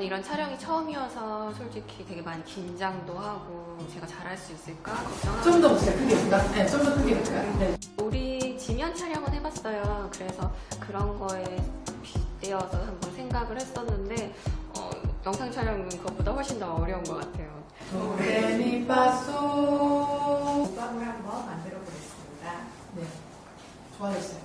저는 이런 촬영이 처음이어서 솔직히 되게 많이 긴장도 하고 제가 잘할 수 있을까 걱정하고 좀 더 보세요. 크게 볼까? 네, 좀 더 크게 볼까요? 네. 우리 지면 촬영은 해봤어요. 그래서 그런 거에 빗대어서 한번 생각을 했었는데 어, 영상 촬영은 그것보다 훨씬 더 어려운 것 같아요. 도레미파소. 음악을 한번 만들어 보겠습니다. 네. 좋아졌어요.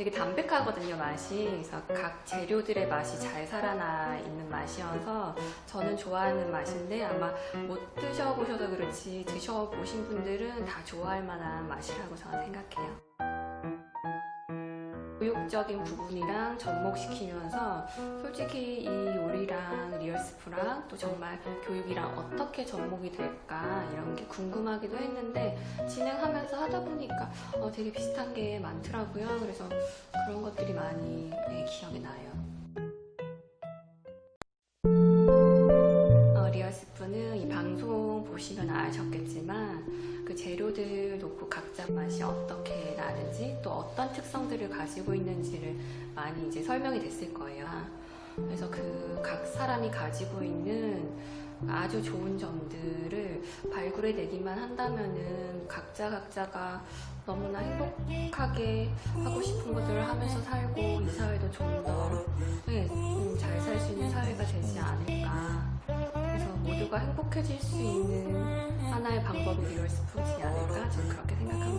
되게 담백하거든요 맛이. 그래서 각 재료들의 맛이 잘 살아나 있는 맛이어서 저는 좋아하는 맛인데 아마 못 드셔보셔서 그렇지 드셔보신 분들은 다 좋아할 만한 맛이라고 저는 생각해요. 교육적인 부분이랑 접목시키면서 솔직히 이 요리랑 리얼스프랑 또 정말 교육이랑 어떻게 접목이 될까 이런 게 궁금하기도 했는데 진행하면서 하다 보니까 어, 되게 비슷한 게 많더라고요. 그래서 그런 것들이 많이 네, 기억에 나요. 어, 리얼스프는 이 방송 보시면 아셨겠지만 그 재료들 놓고 각자 맛이 어떻게 나는지 또 어떤 특성들을 가지고 있는지를 많이 이제 설명이 됐을 거예요. 그래서 그 각 사람이 가지고 있는 아주 좋은 점들을 발굴해 내기만 한다면은 각자 각자가 너무나 행복하게 하고 싶은 것들을 하면서 살고 이 사회도 좀더 네, 잘살 수 있는 사회가 되지 않을까. 그래서 모두가 행복해질 수 있는 하나의 방법이 리얼스프지 않을까 저는 그렇게 생각합니다.